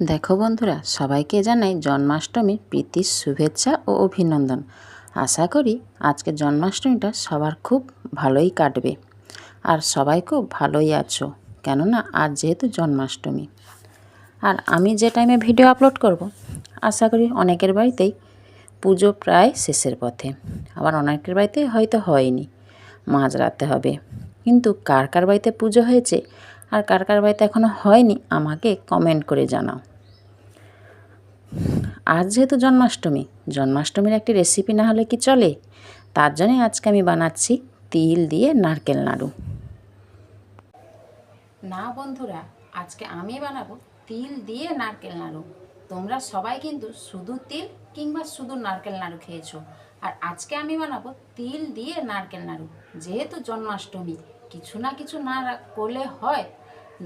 দেখো বন্ধুরা সবাইকে জানাই জন্মাষ্টমীর প্রীতির শুভেচ্ছা ও অভিনন্দন। আশা করি আজকে জন্মাষ্টমীটা সবার খুব ভালোই কাটবে। আর সবাই খুব ভালোই আছো, কেননা আজ যেহেতু জন্মাষ্টমী। আর আমি যে টাইমে ভিডিও আপলোড করব, আশা করি অনেকের বাড়িতেই পুজো প্রায় শেষের পথে। আবার অনেকের বাড়িতে হয়তো হয়নি মাঝরাতে হবে। কিন্তু কার কার বাড়িতে পুজো হয়েছে আর কার কার বাড়িতে এখনও হয়নি, আমাকে কমেন্ট করে জানাও। আজ যেহেতু জন্মাষ্টমী, জন্মাষ্টমীর একটি রেসিপি না হলে কি চলে? তার জন্যে আজকে আমি বানাচ্ছি তিল দিয়ে নারকেল নাড়ু। না বন্ধুরা, আজকে আমি বানাবো তিল দিয়ে নারকেল নাড়ু। তোমরা সবাই কিন্তু শুধু তিল কিংবা শুধু নারকেল নাড়ু খেয়েছো। আর আজকে আমি বানাবো তিল দিয়ে নারকেল নাড়ু, যেহেতু জন্মাষ্টমী কিছু না কিছু না করলে হয়।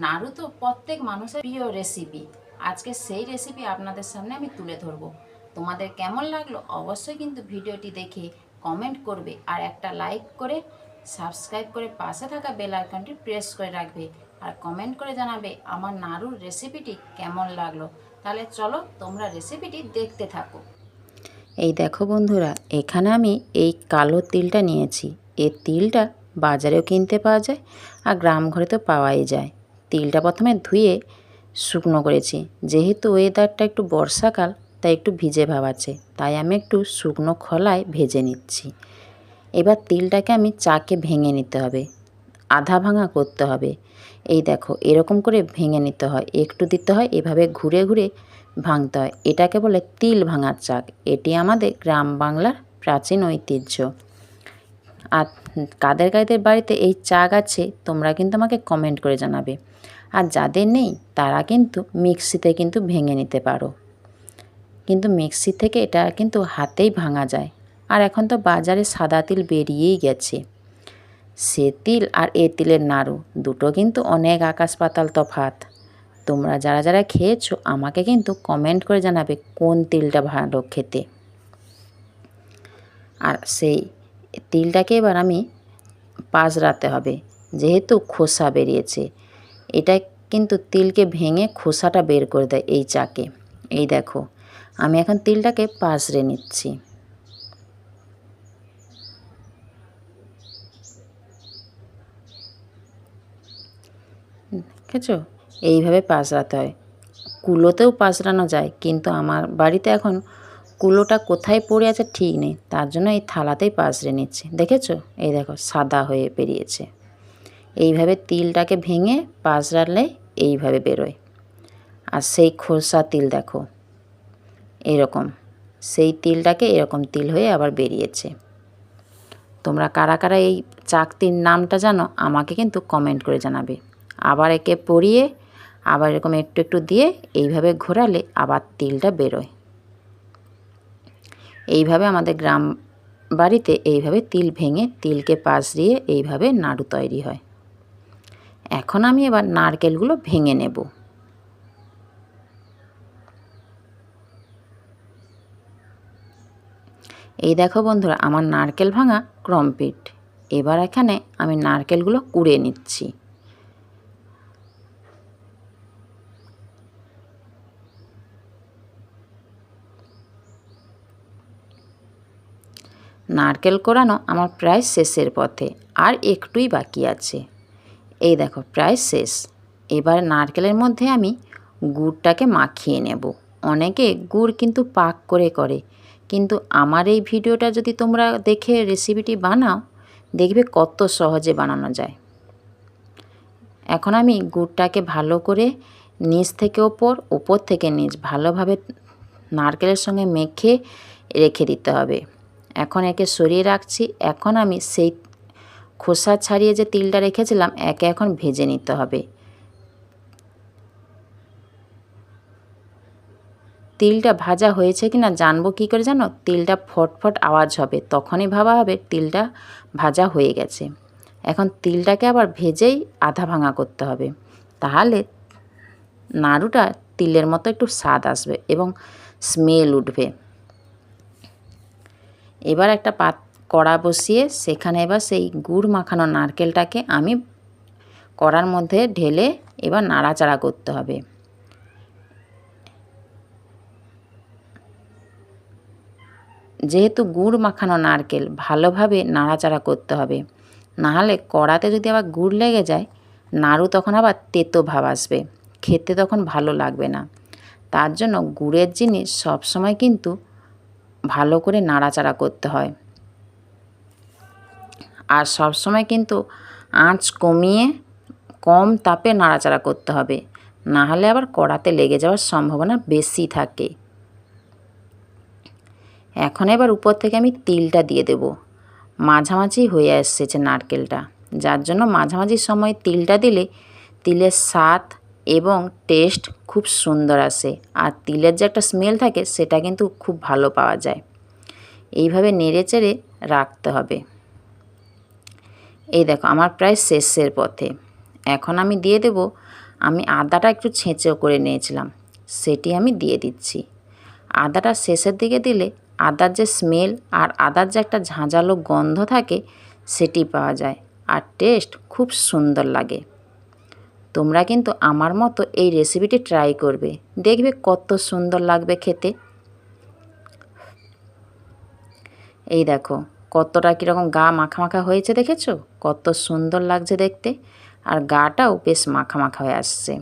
নাড়ু তো প্রত্যেক মানুষের প্রিয় রেসিপি আজকে সেই রেসিপি আপনাদের সামনে আমি তুলে ধরবো। তোমাদের কেমন লাগল অবশ্যই কিন্তু ভিডিওটি দেখে কমেন্ট করবে আর একটা লাইক করে সাবস্ক্রাইব করে পাশে থাকা বেল আইকনটি প্রেস করে রাখবে আর কমেন্ট করে জানাবে আমার নাড়ুর রেসিপিটি কেমন লাগল। তাহলে চলো তোমরা রেসিপিটি দেখতে থাকো। এই দেখো বন্ধুরা, এখানে আমি এই কালো তিলটা নিয়েছি। এই তিলটা বাজারেও কিনতে পাওয়া যায় আর গ্রাম ঘরে তো পাওয়াই যায়। তিলটা প্রথমে ধুয়ে শুকনো করেছি। যেহেতু ওয়েদারটা একটু বর্ষাকাল, তাই একটু ভিজে ভাব আছে। তাই আমি একটু শুকনো খলায় ভেজে নিচ্ছি। এবার তিলটাকে আমি চাকে ভেঙে নিতে হবে। আধা ভাঙা করতে হবে। এই দেখো, এরকম করে ভেঙে নিতে হয়। একটু দিতে হয়, এভাবে ঘুরে ঘুরে ভাঙতে হয়। এটাকে বলে তিল ভাঙার চাক। এটি আমাদের গ্রাম বাংলার প্রাচীন ঐতিহ্য। আর কাদের কাদের বাড়িতে এই চাক আছে, তোমরা কিন্তু আমাকে কমেন্ট করে জানাবে। আর যাদের নেই, তারা কিন্তু মিক্সিতে কিন্তু ভেঙে নিতে পারো। কিন্তু মিক্সি থেকে এটা কিন্তু হাতেই ভাঙা যায়। আর এখন তো বাজারে সাদা তিল বেরিয়েই গেছে। সে তিল আর এ তিলের নাড়ু, দুটো কিন্তু অনেক আকাশ পাতাল তফাত তোমরা যারা যারা খেয়েছো, আমাকে কিন্তু কমেন্ট করে জানাবে কোন তিলটা ভালো খেতে। আর সেই তিলটাকে এবার আমি পাঁচড়াতে হবে। যেহেতু খোসা বেরিয়েছে, এটা কিন্তু তিলকে ভেঙে খোসাটা বের করে দেয় এই চাকে। এই দেখো, আমি এখন তিলটাকে পাঁচড়ে নিচ্ছি। দেখেছ? এইভাবে পাঁচড়াতে হয়। কুলোতেও পাঁচড়ানো যায়, কিন্তু আমার বাড়িতে এখন কুলোটা কোথায় পড়ে আছে ঠিক নেই। তার জন্য এই থালাতেই পাঁচড়ে নিচ্ছে। দেখেছ? এই দেখো, সাদা হয়ে বেরিয়েছে। এইভাবে তিলটাকে ভেঙে পাঁচড়ালে এইভাবে বেরোয়। আর সেই খোসা তিল দেখো, এরকম। সেই তিলটাকে এরকম তিল হয়ে আবার বেরিয়েছে। তোমরা কারা কারা এই চাকতির নামটা জানো, আমাকে কিন্তু কমেন্ট করে জানাবে। আবার একে পরিয়ে, আবার এরকম একটু একটু দিয়ে এইভাবে ঘোরালে আবার তিলটা বেরোয়। এইভাবে আমাদের গ্রাম বাড়িতে এইভাবে তিল ভেঙে তিলকে পাশ দিয়ে এইভাবে নাড়ু তৈরি হয়। এখন আমি এবার নারকেলগুলো ভেঙে নেব। এই দেখো বন্ধুরা, আমার নারকেল ভাঙা কমপ্লিট এবার এখানে আমি নারকেলগুলো কুড়ে নিচ্ছি। নারকেল কোরানো আমার প্রায় শেষের পথে, আর একটুই বাকি আছে। এই দেখো, প্রায় শেষ। এবার নারকেলের মধ্যে আমি গুড়টাকে মাখিয়ে নেব। অনেকে গুড় কিন্তু পাক করে করে। কিন্তু আমার এই ভিডিওটা যদি তোমরা দেখে রেসিপিটি বানাও, দেখবে কত সহজে বানানো যায়। এখন আমি গুড়টাকে ভালো করে নিচ থেকে ওপর ওপর থেকে নিচ ভালোভাবে নারকেলের সঙ্গে মেখে রেখে দিতে হবে। এখন একে সরিয়ে রাখছি। এখন আমি সেই খোসা ছাড়িয়ে যে তিলটা রেখেছিলাম, একে এখন ভেজে নিতে হবে। তিলটা ভাজা হয়েছে কি না জানব কী করে জানো? তিলটা ফটফট আওয়াজ হবে, তখনই ভাবা হবে তিলটা ভাজা হয়ে গেছে। এখন তিলটাকে আবার ভেজেই আধা ভাঙা করতে হবে। তাহলে নাড়ুটা তিলের মতো একটু স্বাদ আসবে এবং স্মেল উঠবে। এবার একটা পাত কড়া বসিয়ে সেখানে এবার সেই গুড় মাখানো নারকেলটাকে আমি কড়ার মধ্যে ঢেলে এবার নাড়াচাড়া করতে হবে। যেহেতু গুড় মাখানো নারকেল, ভালোভাবে নাড়াচাড়া করতে হবে। নাহলে কড়াতে যদি আবার গুড় লেগে যায়, নাড়ু তখন আবার তেতো ভাব আসবে, খেতে তখন ভালো লাগবে না। তার জন্য গুড়ের জিনিস সবসময় কিন্তু ভালো করে নাড়াচাড়া করতে হয়। আর সবসময় কিন্তু আঁচ কমিয়ে কম তাপে নাড়াচাড়া করতে হবে। না হলে আবার কড়াতে লেগে যাওয়ার সম্ভাবনা বেশি থাকে। এখন এবার উপর থেকে আমি তিলটা দিয়ে দেব। মাঝামাঝি হয়ে এসেছে নারকেলটা। যার জন্য মাঝামাঝি সময় তিলটা দিলে তিলের স্বাদ এবং টেস্ট খুব সুন্দর আসে। আর তিলের যে একটা স্মেল থাকে, সেটা কিন্তু খুব ভালো পাওয়া যায়। এইভাবে নেড়ে চেড়ে রাখতে হবে। এই দেখো, আমার প্রায় শেষের পথে। এখন আমি দিয়ে দেব, আমি আদাটা একটু ছেঁচেও করে নিয়েছিলাম। সেটি আমি দিয়ে দিচ্ছি। আদাটা শেষের দিকে দিলে আদার যে স্মেল আর আদার যে একটা ঝাঁঝালো গন্ধ থাকে, সেটি পাওয়া যায়। আর টেস্ট খুব সুন্দর লাগে। তোমরা কিন্তু আমার মতো এই রেসিপিটি ট্রাই করবে। দেখবে কত সুন্দর লাগবে খেতে। এই দেখো, কতটা কীরকম গা মাখা মাখা হয়েছে দেখেছ? কত সুন্দর লাগছে দেখতে। আর গাটাও বেশ মাখা মাখা হয়ে আসছে।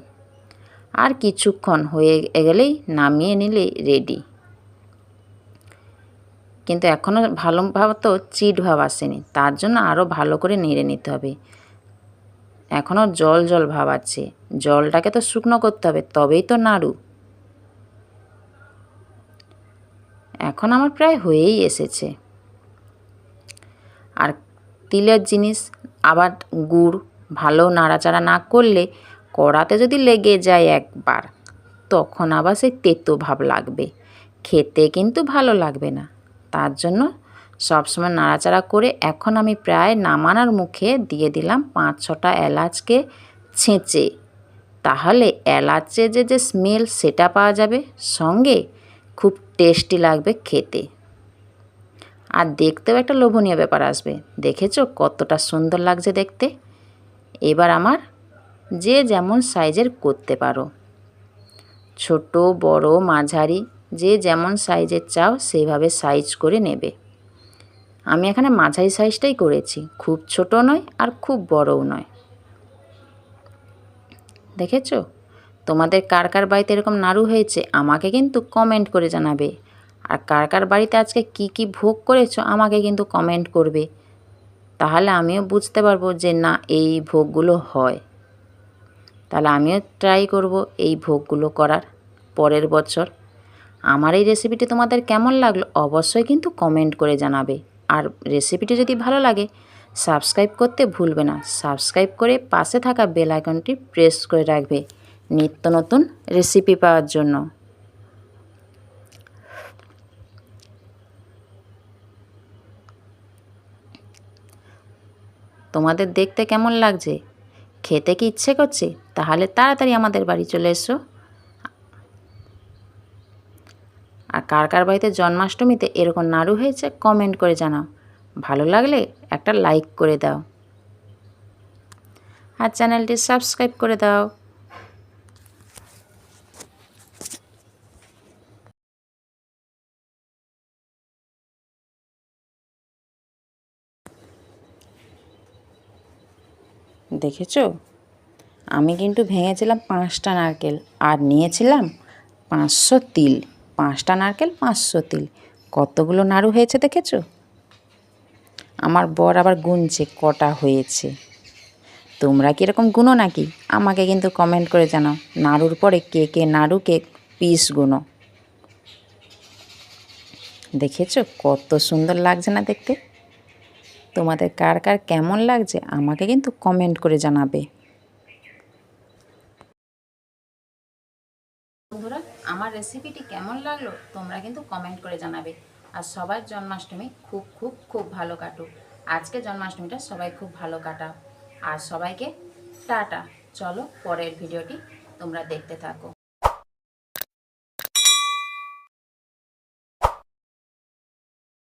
আর কিছুক্ষণ হয়ে গেলেই নামিয়ে নিলেই রেডি কিন্তু এখনও ভালো ভাব তো চিট ভাব আসেনি। তার জন্য আরও ভালো করে নেড়ে নিতে হবে। এখনও জল জল ভাব আছে জলটাকে তো শুকনো করতে হবে, তবেই তো নাড়ু। এখন আমার প্রায় হয়েই এসেছে। আর তিলের জিনিস, আবার গুড়, ভালো নাড়াচাড়া না করলে কড়াতে যদি লেগে যায় একবার, তখন আবার সেই তেতো ভাব লাগবে। খেতে কিন্তু ভালো লাগবে না। তার জন্য সবসময় নাড়াচাড়া করে এখন আমি প্রায় নামানোর মুখে দিয়ে দিলাম পাঁচ ছটা এলাচকে ছেঁচে। তাহলে এলাচে যে যে স্মেল সেটা পাওয়া যাবে, সঙ্গে খুব টেস্টি লাগবে খেতে। আর দেখতেও একটা লোভনীয় ব্যাপার আসবে। দেখেছ কতটা সুন্দর লাগছে দেখতে? এবার আমার যে যেমন সাইজের করতে পারো। ছোট, বড়, মাঝারি, যে যেমন সাইজের চাও সেইভাবে সাইজ করে নেবে। আমি এখানে মাঝারি সাইজটাই করেছি। খুব ছোট নয় আর খুব বড়ও নয়। দেখেছ? তোমাদের কার কার বাড়িতে এরকম নাড়ু হয়েছে আমাকে কিন্তু কমেন্ট করে জানাবে। আর কার কার বাড়িতে আজকে কি কি ভোগ করেছ আমাকে কিন্তু কমেন্ট করবে। তাহলে আমিও বুঝতে পারব যে না, এই ভোগগুলো হয়। তাহলে আমিও ট্রাই করব এই ভোগগুলো করার পরের বছর। আমার এই রেসিপিটি তোমাদের কেমন লাগল অবশ্যই কিন্তু কমেন্ট করে জানাবে। আর রেসিপিটি যদি ভালো লাগে সাবস্ক্রাইব করতে ভুলবে না। সাবস্ক্রাইব করে পাশে থাকা বেল আইকনটি প্রেস করে রাখবে নিত্য নতুন রেসিপি পাওয়ার জন্য। তোমাদের দেখতে কেমন লাগছে? খেতে কি ইচ্ছে করছে? তাহলে তাড়াতাড়ি আমাদের বাড়ি চলে এসো আর কার কার বাড়িতে জন্মাষ্টমীতে এরকম নাড়ু হয়েছে কমেন্ট করে জানাও। ভালো লাগলে একটা লাইক করে দাও। আর চ্যানেলটি সাবস্ক্রাইব করে দাও। দেখেছ? আমি কিন্তু ভেঙেছিলাম পাঁচটা নারকেল আর নিয়েছিলাম পাঁচশো তিল। পাঁচটা নারকেল, পাঁচশো তিল। কতগুলো নাড়ু হয়েছে দেখেছ? আমার বর আবার গুনছে, কটা হয়েছে। তোমরা কীরকম গুনো নাকি? আমাকে কিন্তু কমেন্ট করে জানাও, নাড়ুর পরে কে কে নাড়ু, কে পিস গুনো। দেখেছ? কত সুন্দর লাগছে না দেখতে? তোমাদের কার কার কেমন লাগছে, আমাকে কিন্তু কমেন্ট করে জানাবে বন্ধুরা আমার রেসিপিটি কেমন লাগল, তোমরা কিন্তু কমেন্ট করে জানাবে। আর সবার জন্মাষ্টমী খুব খুব খুব ভালো কাটুক। আজকে জন্মাষ্টমীটা সবাই খুব ভালো কাটাও। আর সবাইকে টাটা। চলো পরের ভিডিওটি তোমরা দেখতে থাকো।